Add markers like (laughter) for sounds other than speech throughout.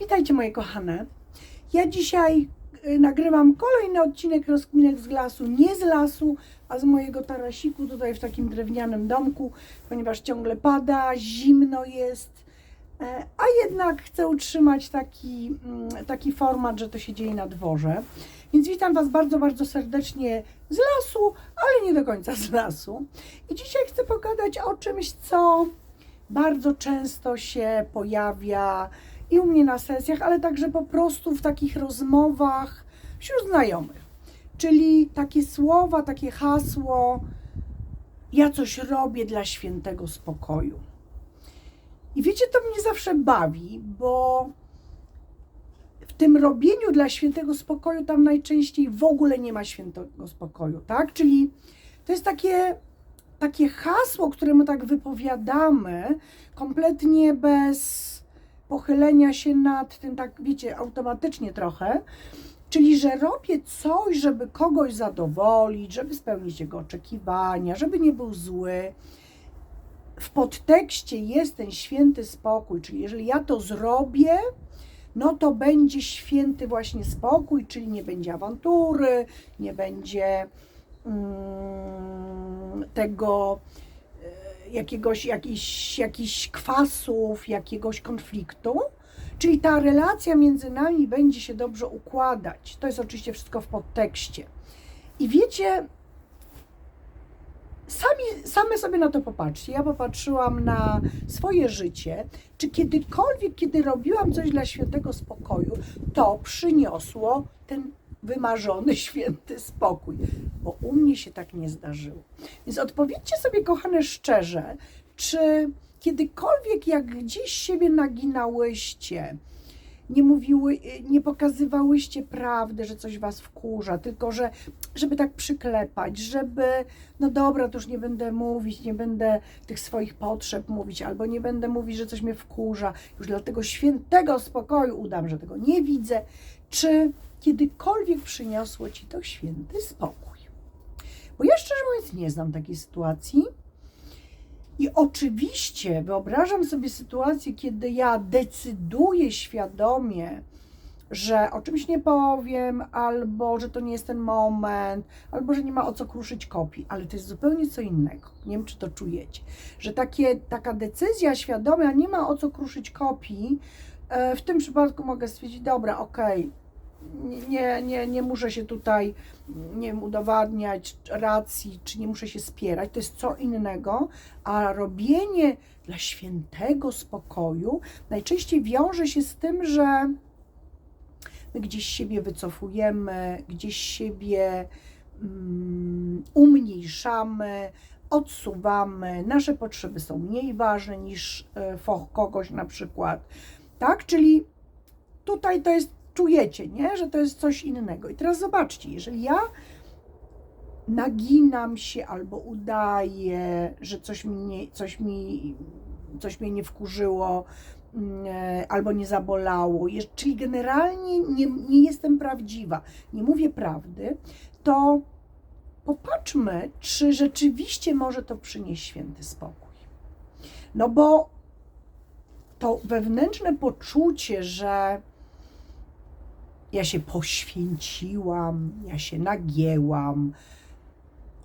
Witajcie moje kochane. Ja dzisiaj y, nagrywam kolejny odcinek Rozkminek z lasu, nie z lasu, a z mojego tarasiku tutaj w takim drewnianym domku, ponieważ ciągle pada, zimno jest, e, a jednak chcę utrzymać taki, mm, taki format, że to się dzieje na dworze. Więc witam Was bardzo, bardzo serdecznie z lasu, ale nie do końca z lasu. I dzisiaj chcę pogadać o czymś, co bardzo często się pojawia i u mnie na sesjach, ale także po prostu w takich rozmowach wśród znajomych. Czyli takie słowa, takie hasło: Ja coś robię dla świętego spokoju. I wiecie, to mnie zawsze bawi, bo w tym robieniu dla świętego spokoju tam najczęściej w ogóle nie ma świętego spokoju, tak? Czyli to jest takie takie hasło, które my tak wypowiadamy, kompletnie bez pochylenia się nad tym, tak wiecie, automatycznie trochę, czyli że robię coś, żeby kogoś zadowolić, żeby spełnić jego oczekiwania, żeby nie był zły. W podtekście jest ten święty spokój, czyli jeżeli ja to zrobię, no to będzie święty właśnie spokój, czyli nie będzie awantury, nie będzie mm, tego jakiegoś, jakiś, jakichś kwasów, jakiegoś konfliktu. Czyli ta relacja między nami będzie się dobrze układać. To jest oczywiście wszystko w podtekście. I wiecie, sami, same sobie na to popatrzcie. Ja popatrzyłam na swoje życie, czy kiedykolwiek, kiedy robiłam coś dla świętego spokoju, to przyniosło ten wymarzony (laughs) święty spokój, bo u mnie się tak nie zdarzyło. Więc odpowiedzcie sobie, kochane, szczerze, czy kiedykolwiek, jak gdzieś siebie naginałyście, nie mówiły, nie pokazywałyście prawdy, że coś was wkurza, tylko że, żeby tak przyklepać, żeby, no dobra, to już nie będę mówić, nie będę tych swoich potrzeb mówić, albo nie będę mówić, że coś mnie wkurza, już dla tego świętego spokoju udam, że tego nie widzę. Czy kiedykolwiek przyniosło ci to święty spokój? Bo ja szczerze mówiąc nie znam takiej sytuacji. I oczywiście wyobrażam sobie sytuację, kiedy ja decyduję świadomie, że o czymś nie powiem, albo że to nie jest ten moment, albo że nie ma o co kruszyć kopii, ale to jest zupełnie co innego. Nie wiem, czy to czujecie, że takie, taka decyzja świadoma, nie ma o co kruszyć kopii. e, W tym przypadku mogę stwierdzić, dobra, okej, nie, nie, nie muszę się tutaj nie wiem, udowadniać racji, czy nie muszę się spierać, to jest co innego, a robienie dla świętego spokoju najczęściej wiąże się z tym, że my gdzieś siebie wycofujemy, gdzieś siebie mm, umniejszamy, odsuwamy, nasze potrzeby są mniej ważne niż e, foch kogoś na przykład, tak? Czyli tutaj to jest czujecie, nie? że to jest coś innego. I teraz zobaczcie, jeżeli ja naginam się albo udaję, że coś mi, coś mi, coś mnie nie wkurzyło, mm, e, albo nie zabolało, czyli generalnie nie, nie jestem prawdziwa, nie mówię prawdy, to popatrzmy, czy rzeczywiście może to przynieść święty spokój. No bo to wewnętrzne poczucie, że ja się poświęciłam, ja się nagięłam.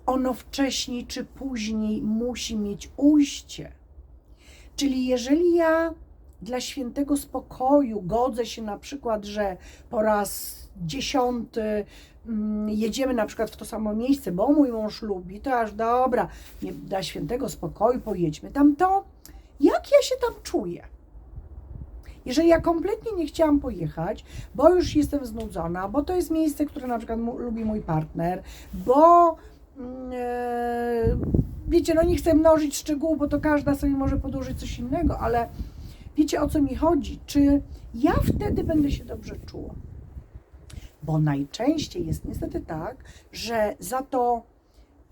Ono wcześniej czy później musi mieć ujście. Czyli jeżeli ja dla świętego spokoju godzę się na przykład, że po raz dziesiąty mm, jedziemy na przykład w to samo miejsce, bo mój mąż lubi, to aż dobra, nie, dla świętego spokoju pojedźmy tam, to jak ja się tam czuję? Jeżeli ja kompletnie nie chciałam pojechać, bo już jestem znudzona, bo to jest miejsce, które na przykład lubi mój partner, bo mm, e, wiecie, no nie chcę mnożyć szczegółów, bo to każda sobie może podłożyć coś innego, ale wiecie o co mi chodzi? Czy ja wtedy będę się dobrze czuła? Bo najczęściej jest niestety tak, że za to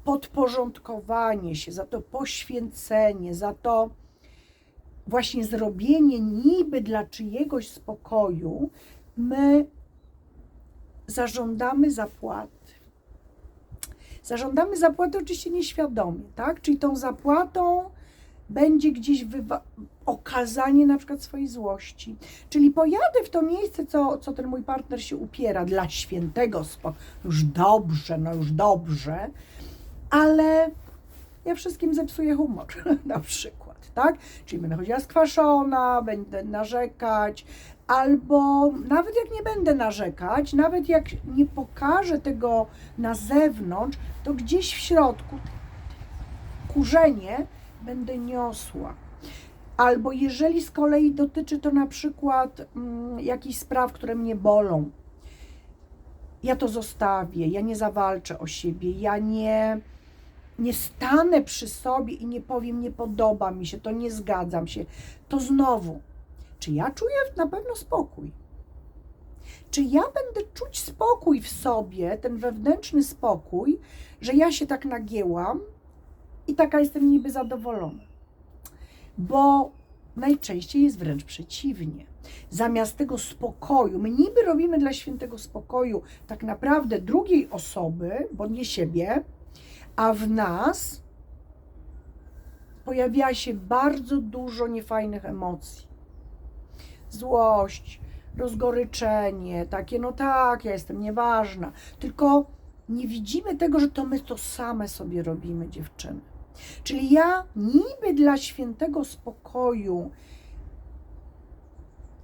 podporządkowanie się, za to poświęcenie, za to właśnie zrobienie niby dla czyjegoś spokoju, my zażądamy zapłaty. Zażądamy zapłaty oczywiście nieświadomie, tak? Czyli tą zapłatą będzie gdzieś okazanie na przykład swojej złości. Czyli pojadę w to miejsce, co, co ten mój partner się upiera dla świętego spokoju. Już dobrze, no już dobrze, ale ja wszystkim zepsuję humor (laughs) na przykład, tak? Czyli będę chodziła skwaszona, będę narzekać, albo nawet jak nie będę narzekać, nawet jak nie pokażę tego na zewnątrz, to gdzieś w środku kurzenie będę niosła. Albo jeżeli z kolei dotyczy to na przykład mm, jakichś spraw, które mnie bolą, ja to zostawię, ja nie zawalczę o siebie, ja nie, nie stanę przy sobie i nie powiem, nie podoba mi się, to nie zgadzam się, to znowu, czy ja czuję na pewno spokój? Czy ja będę czuć spokój w sobie, ten wewnętrzny spokój, że ja się tak nagięłam i taka jestem niby zadowolona? Bo najczęściej jest wręcz przeciwnie. Zamiast tego spokoju, my niby robimy dla świętego spokoju tak naprawdę drugiej osoby, bo nie siebie, a w nas pojawia się bardzo dużo niefajnych emocji. Złość, rozgoryczenie, takie, no tak, ja jestem nieważna. Tylko nie widzimy tego, że to my to same sobie robimy, dziewczyny. Czyli ja niby dla świętego spokoju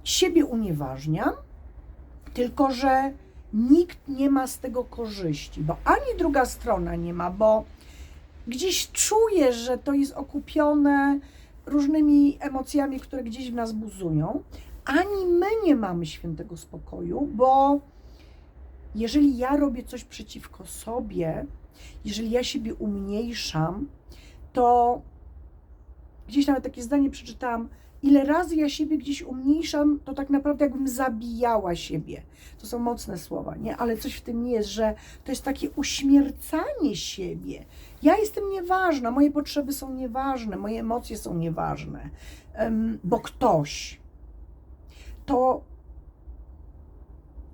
siebie unieważniam, tylko że nikt nie ma z tego korzyści, bo ani druga strona nie ma, bo gdzieś czuję, że to jest okupione różnymi emocjami, które gdzieś w nas buzują, ani my nie mamy świętego spokoju, bo jeżeli ja robię coś przeciwko sobie, jeżeli ja siebie umniejszam, to gdzieś nawet takie zdanie przeczytałam, ile razy ja siebie gdzieś umniejszam, to tak naprawdę jakbym zabijała siebie. To są mocne słowa, nie? Ale coś w tym jest, że to jest takie uśmiercanie siebie. Ja jestem nieważna, moje potrzeby są nieważne, moje emocje są nieważne, bo ktoś, to,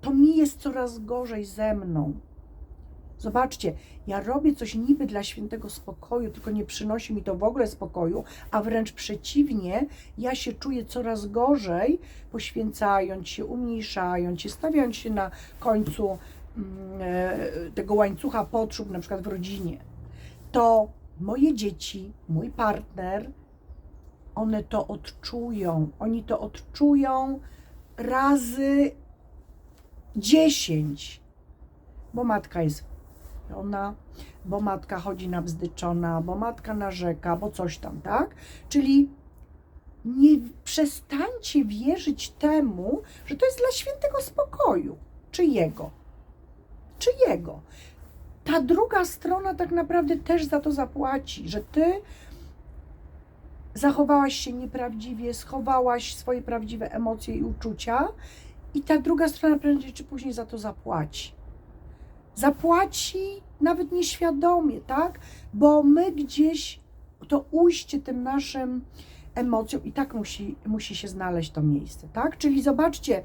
to mi jest coraz gorzej ze mną. Zobaczcie, ja robię coś niby dla świętego spokoju, tylko nie przynosi mi to w ogóle spokoju, a wręcz przeciwnie, ja się czuję coraz gorzej, poświęcając się, umniejszając się, stawiając się na końcu mm, e, tego łańcucha potrzeb, na przykład w rodzinie. To moje dzieci, mój partner, one to odczują. Oni to odczują razy dziesięć, bo matka jest ona, bo matka chodzi nabzdyczona, bo matka narzeka, bo coś tam, tak? Czyli nie przestańcie wierzyć temu, że to jest dla świętego spokoju. Czy jego? Czy jego? Ta druga strona tak naprawdę też za to zapłaci, że ty zachowałaś się nieprawdziwie, schowałaś swoje prawdziwe emocje i uczucia, i ta druga strona prędzej czy później za to zapłaci zapłaci nawet nieświadomie, tak? Bo my gdzieś to ujście tym naszym emocjom i tak musi, musi się znaleźć to miejsce, tak? Czyli zobaczcie,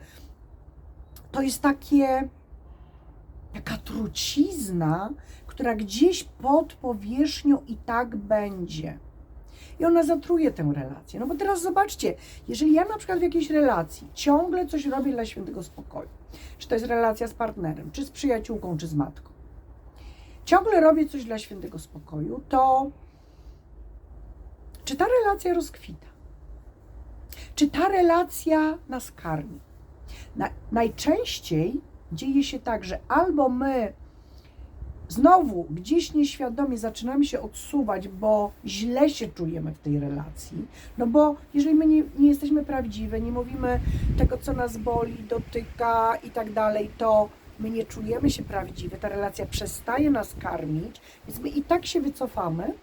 to jest takie, taka trucizna, która gdzieś pod powierzchnią i tak będzie. I ona zatruje tę relację. No bo teraz zobaczcie, jeżeli ja na przykład w jakiejś relacji ciągle coś robię dla świętego spokoju, czy to jest relacja z partnerem, czy z przyjaciółką, czy z matką, ciągle robię coś dla świętego spokoju, to czy ta relacja rozkwita? Czy ta relacja nas karmi? Na, najczęściej dzieje się tak, że albo my znowu gdzieś nieświadomie zaczynamy się odsuwać, bo źle się czujemy w tej relacji. No bo jeżeli my nie, nie jesteśmy prawdziwe, nie mówimy tego, co nas boli, dotyka i tak dalej, to my nie czujemy się prawdziwe, ta relacja przestaje nas karmić, więc my i tak się wycofamy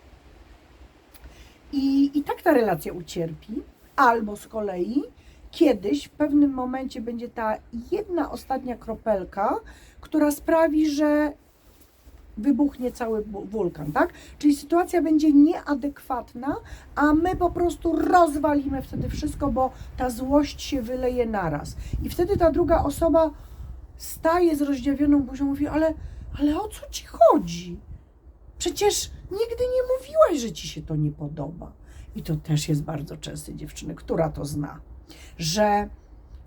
i, i tak ta relacja ucierpi, albo z kolei kiedyś w pewnym momencie będzie ta jedna ostatnia kropelka, która sprawi, że wybuchnie cały wulkan, tak? Czyli sytuacja będzie nieadekwatna, a my po prostu rozwalimy wtedy wszystko, bo ta złość się wyleje naraz. I wtedy ta druga osoba staje z rozdziawioną buzią, mówi, ale, ale o co ci chodzi? Przecież nigdy nie mówiłaś, że ci się to nie podoba. i to też jest bardzo częste dziewczyny, która to zna, że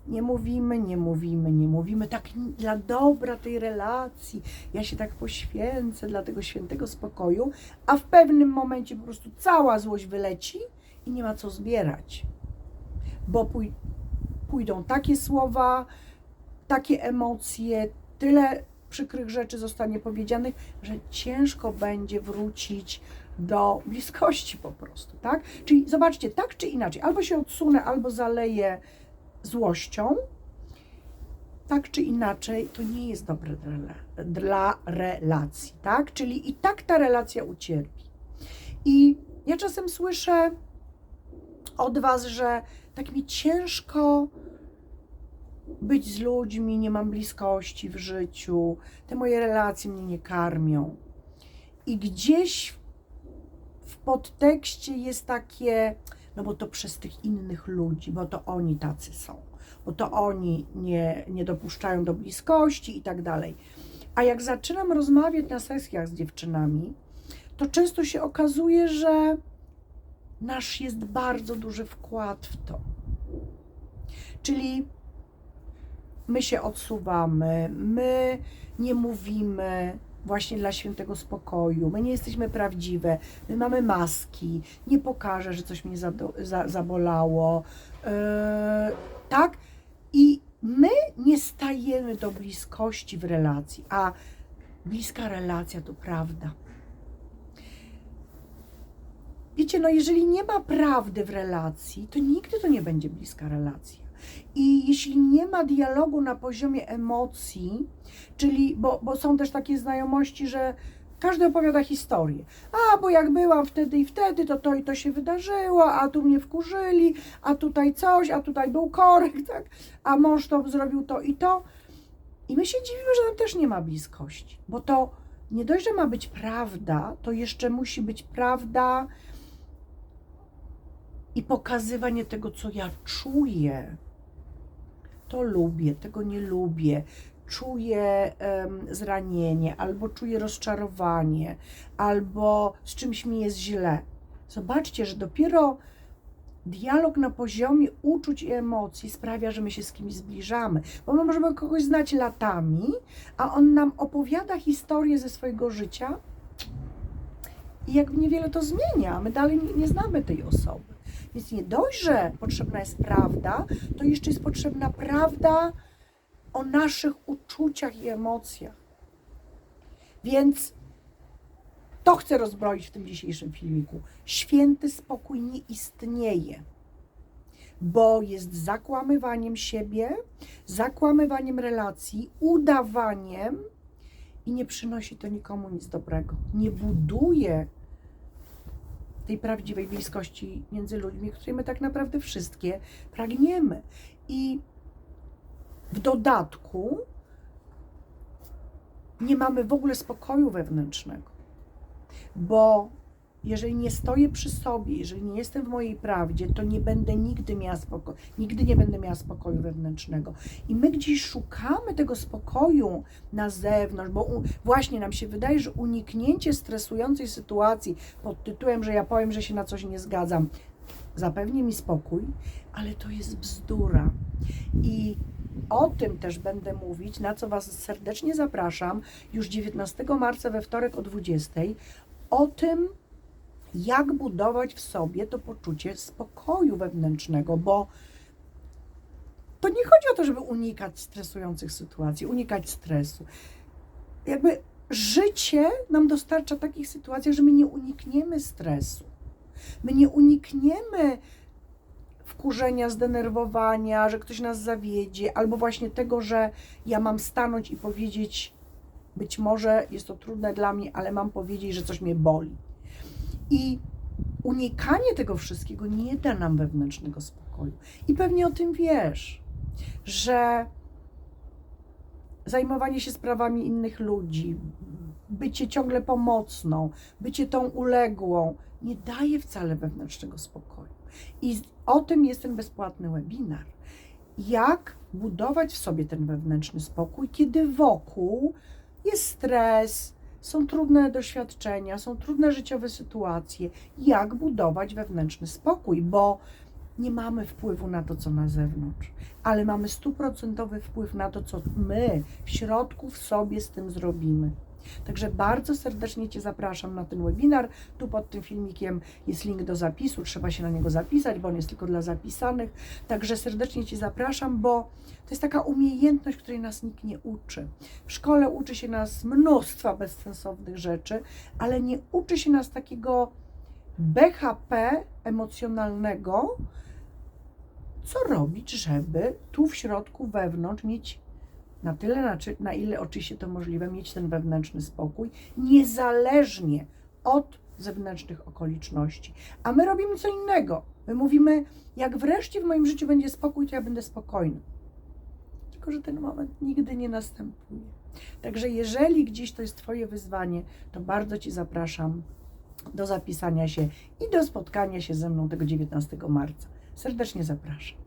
nie mówimy, nie mówimy, nie mówimy, tak dla dobra tej relacji, ja się tak poświęcę dla tego świętego spokoju, a w pewnym momencie po prostu cała złość wyleci i nie ma co zbierać, bo pój- pójdą takie słowa, takie emocje, tyle przykrych rzeczy zostanie powiedzianych, że ciężko będzie wrócić do bliskości po prostu, tak? Czyli zobaczcie, tak czy inaczej, albo się odsunę, albo zaleję złością, tak czy inaczej, to nie jest dobre dla, dla relacji, tak? Czyli i tak ta relacja ucierpi. I ja czasem słyszę od Was, że tak mi ciężko być z ludźmi, nie mam bliskości w życiu, te moje relacje mnie nie karmią. I gdzieś w podtekście jest takie, no bo to przez tych innych ludzi, bo to oni tacy są, bo to oni nie, nie dopuszczają do bliskości i tak dalej. A jak zaczynam rozmawiać na sesjach z dziewczynami, to często się okazuje, że nasz jest bardzo duży wkład w to. Czyli my się odsuwamy, my nie mówimy właśnie dla świętego spokoju, my nie jesteśmy prawdziwe, my mamy maski, nie pokażę, że coś mnie zabolało, yy, tak? I my nie stajemy do bliskości w relacji, a bliska relacja to prawda. Wiecie, no jeżeli nie ma prawdy w relacji, to nigdy to nie będzie bliska relacja. I jeśli nie ma dialogu na poziomie emocji, czyli, bo, bo są też takie znajomości, że każdy opowiada historię. A, bo jak byłam wtedy i wtedy, to to i to się wydarzyło, a tu mnie wkurzyli, a tutaj coś, a tutaj był korek, (laughs) tak? A mąż to zrobił to i to. I my się dziwimy, że tam też nie ma bliskości, bo to nie dość, że ma być prawda, to jeszcze musi być prawda i pokazywanie tego, co ja czuję. To lubię, tego nie lubię. Czuję em, zranienie, albo czuję rozczarowanie, albo z czymś mi jest źle. Zobaczcie, że dopiero dialog na poziomie uczuć i emocji sprawia, że my się z kimś zbliżamy. Bo my możemy kogoś znać latami, a on nam opowiada historię ze swojego życia i jak niewiele to zmienia. My dalej nie znamy tej osoby. Więc nie dość, że potrzebna jest prawda, to jeszcze jest potrzebna prawda o naszych uczuciach i emocjach. Więc to chcę rozbroić w tym dzisiejszym filmiku. Święty spokój nie istnieje, bo jest zakłamywaniem siebie, zakłamywaniem relacji, udawaniem i nie przynosi to nikomu nic dobrego. Nie buduje tej prawdziwej bliskości między ludźmi, której my tak naprawdę wszystkie pragniemy. I w dodatku nie mamy w ogóle spokoju wewnętrznego, bo jeżeli nie stoję przy sobie, jeżeli nie jestem w mojej prawdzie, to nie będę nigdy miała spokoju, nigdy nie będę miała spokoju wewnętrznego. I my gdzieś szukamy tego spokoju na zewnątrz, bo u, właśnie nam się wydaje, że uniknięcie stresującej sytuacji pod tytułem, że ja powiem, że się na coś nie zgadzam, zapewni mi spokój, ale to jest bzdura. I o tym też będę mówić, na co Was serdecznie zapraszam już 19 marca we wtorek o 20. O tym, jak budować w sobie to poczucie spokoju wewnętrznego, bo to nie chodzi o to, żeby unikać stresujących sytuacji, unikać stresu. Jakby życie nam dostarcza takich sytuacji, że my nie unikniemy stresu. My nie unikniemy wkurzenia, zdenerwowania, że ktoś nas zawiedzie, albo właśnie tego, że ja mam stanąć i powiedzieć, być może jest to trudne dla mnie, ale mam powiedzieć, że coś mnie boli. I unikanie tego wszystkiego nie da nam wewnętrznego spokoju. I pewnie o tym wiesz, że zajmowanie się sprawami innych ludzi, bycie ciągle pomocną, bycie tą uległą, nie daje wcale wewnętrznego spokoju. I o tym jest ten bezpłatny webinar. Jak budować w sobie ten wewnętrzny spokój, kiedy wokół jest stres, są trudne doświadczenia, są trudne życiowe sytuacje, jak budować wewnętrzny spokój, bo nie mamy wpływu na to, co na zewnątrz, ale mamy stuprocentowy wpływ na to, co my w środku w sobie z tym zrobimy. Także bardzo serdecznie Cię zapraszam na ten webinar. Tu pod tym filmikiem jest link do zapisu, trzeba się na niego zapisać, bo on jest tylko dla zapisanych. Także serdecznie Cię zapraszam, bo to jest taka umiejętność, której nas nikt nie uczy. W szkole uczy się nas mnóstwa bezsensownych rzeczy, ale nie uczy się nas takiego BHP emocjonalnego, co robić, żeby tu w środku, wewnątrz mieć na tyle, na, na ile oczywiście to możliwe, mieć ten wewnętrzny spokój, niezależnie od zewnętrznych okoliczności. A my robimy co innego. My mówimy, jak wreszcie w moim życiu będzie spokój, to ja będę spokojny. Tylko, że ten moment nigdy nie następuje. Także jeżeli gdzieś to jest Twoje wyzwanie, to bardzo Ci zapraszam do zapisania się i do spotkania się ze mną tego 19 marca. Serdecznie zapraszam.